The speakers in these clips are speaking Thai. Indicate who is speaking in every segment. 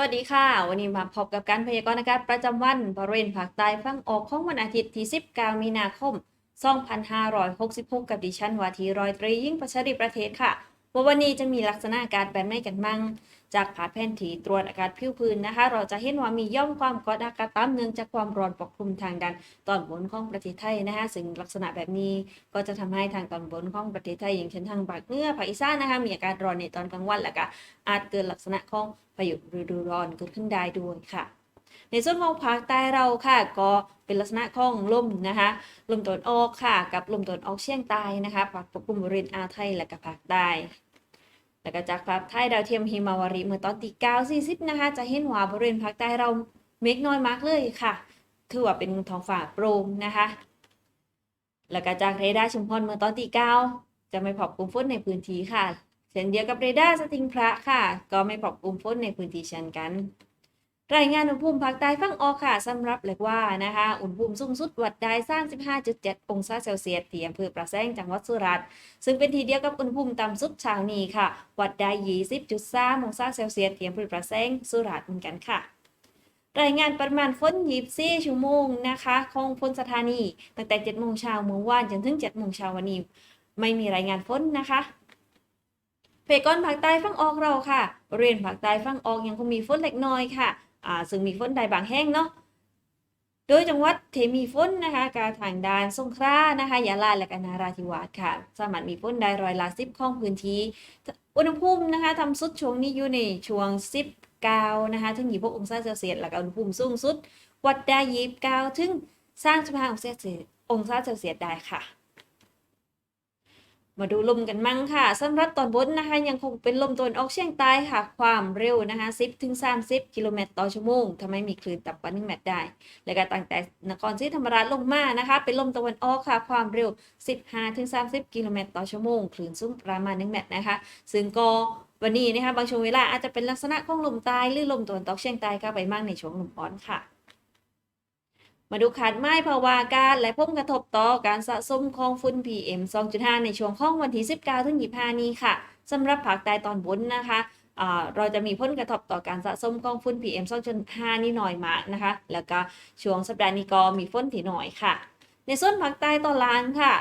Speaker 1: สวัสดีค่ะ วันนี้มาพบกับการพยากรณ์อากาศประจำวันบริเวณภาคใต้ฝั่งออกของวันอาทิตย์ที่ 19 มีนาคม 2566 กับดิฉันวาทีรอยตรียิ่งประชาริประเทศค่ะ ว่าวันนี้จะมีลักษณะอากาศแบบไหนกันมั่งจากผาแผ่นที่ตรวจอากาศผิวพื้นนะคะ เราจะเห็นว่ามีย่อมความกดอากาศต่ำเนื่องจากความร้อนปกคลุมทางด้านตอนบนของประเทศไทยนะคะซึ่งลักษณะแบบนี้ก็จะทำให้ทางตอนบนของประเทศไทย อย่างเช่นทางภาคเหนือภาคอีสานนะคะมีอากาศร้อนในตอนกลางวันแล้วก็อาจเกิดลักษณะของพายุฤดูร้อนเกิดขึ้นได้ด้วยค่ะในส่วนของภาคใต้เราค่ะ ก็เป็นลักษณะของลมนะคะลมตะวันออกค่ะ กับลมตะวันออกเฉียงใต้นะคะปกคลุมบริเวณอ่าวไทยและก็ภาคใต้ แล้วก็จากภาพถ่ายดาวเทียมฮิมาวารีเมื่อตอนตี9.40นะคะ จะเห็นว่าบริเวณภาคใต้เราเมฆน้อยมากเลยค่ะคือว่าเป็นท้องฟ้าโปร่งนะคะ แล้วก็จากเรดาร์ชุมพรเมื่อตอนตี9จะไม่พบกลุ่มฝนในพื้นที่ค่ะเช่นเดียวกับเรดาร์สติงพระค่ะ ก็ไม่พบกลุ่มฝนในพื้นที่เช่นกัน รายงานอุณหภูมิภาคใต้ฝั่งออกค่ะสำหรับเรียกว่านะคะอุณหภูมิสูงสุดวัดได้35.7 องศาเซลเซียสที่อำเภอประแสงจังหวัดสุราษฎร์ซึ่งเป็นทีเดียวกับอุณหภูมิต่ำสุดเช้านี้ค่ะ วัดได้20.3องศาเซลเซียสที่อำเภอประแสงสุราษฎร์เหมือนกันค่ะรายงานปริมาณฝน24ชั่วโมงนะคะของฝนสถานีตั้งแต่7โมงเช้าเมื่อวานจนถึง7โมงเช้าวันนี้ ไม่มีรายงานฝนนะคะเพกอนภาคใต้ฝั่งออกเราค่ะบริเวณภาคใต้ฝั่งออกยังคงมีฝนเล็กน้อยค่ะ ซึ่งมีฝนใดบางแห่งเนาะโดยจังหวัดเทมีฝนนะคะกาทางด้านสงขลานะคะยะลาและกนาราธิวาสค่ะ สามารถมีฝนได้ร้อยละสิบของพื้นที่ อุณหภูมินะคะทำสุดช่วงนี้อยู่ในช่วง19นะคะถึง26องศาเซลเซียสแล้วก็อุณหภูมิสูงสุด วัดได้29ถึง35องศาเซลเซียสองศาเซลเซียสได้ค่ะ มาดูลมกันมั่งค่ะสำหรับตอนบนนะคะ ยังคงเป็นลมตะวันออกเฉียงใต้ค่ะ ความเร็วนะคะ 10ถึง30 กิโลเมตรต่อชั่วโมงทำให้มีคลื่นต่ำกว่า1เมตรได้ และก็ตั้งแต่นครศรีธรรมราชลงมานะคะ เป็นลมตะวันออกค่ะ ความเร็ว 15ถึง30 กิโลเมตรต่อชั่วโมง คลื่นสูงประมาณ1เมตรนะคะ ซึ่งก็วันนี้นะคะบางช่วงเวลาอาจจะเป็นลักษณะของลมใต้หรือลมตะวันตกเฉียงใต้ก็ไปมากในช่วงลมร้อนค่ะ มาดูขาดไม้ภาวะอากาศและผลกระทบต่อการสะสมของฝุ่น PM 2.5 ในช่วงของวันที่ 19ถึง25 นี้ค่ะสำหรับภาคใต้ตอนบนนะคะเราจะมีผลกระทบต่อการสะสมของฝุ่น PM 2.5 นี่หน้อยมากนะคะ แล้วก็ช่วงสัปดาห์นี้ก็มีฝนที่หน้อยค่ะ ในส่วนภาคใต้ตอนล่างค่ะ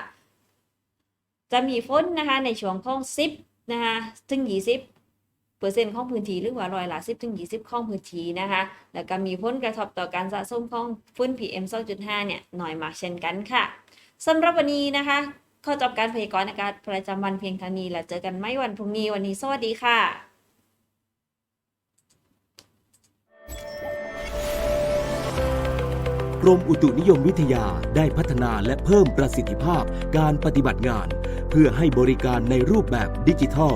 Speaker 1: จะมีฝนนะคะในช่วงของ 10นะคะถึง 20 เปอร์เซ็นต์ของพื้นที่หรือว่าร้อยละ10ถึง20ของพื้นที่นะคะ แล้วก็มีผลกระทบต่อการสะสมของฝุ่น PM 2.5 เนี่ยหน่อยมากเช่นกันค่ะสำหรับวันนี้นะคะ ข้อจบการพยากรณ์อากาศประจำวันเพียงเท่านี้แล้วเจอกันไม่วันพรุ่งนี้วันนี้สวัสดีค่ะ
Speaker 2: กรมอุตุนิยมวิทยาได้พัฒนาและเพิ่มประสิทธิภาพการปฏิบัติงาน เพื่อให้บริการในรูปแบบดิจิทัล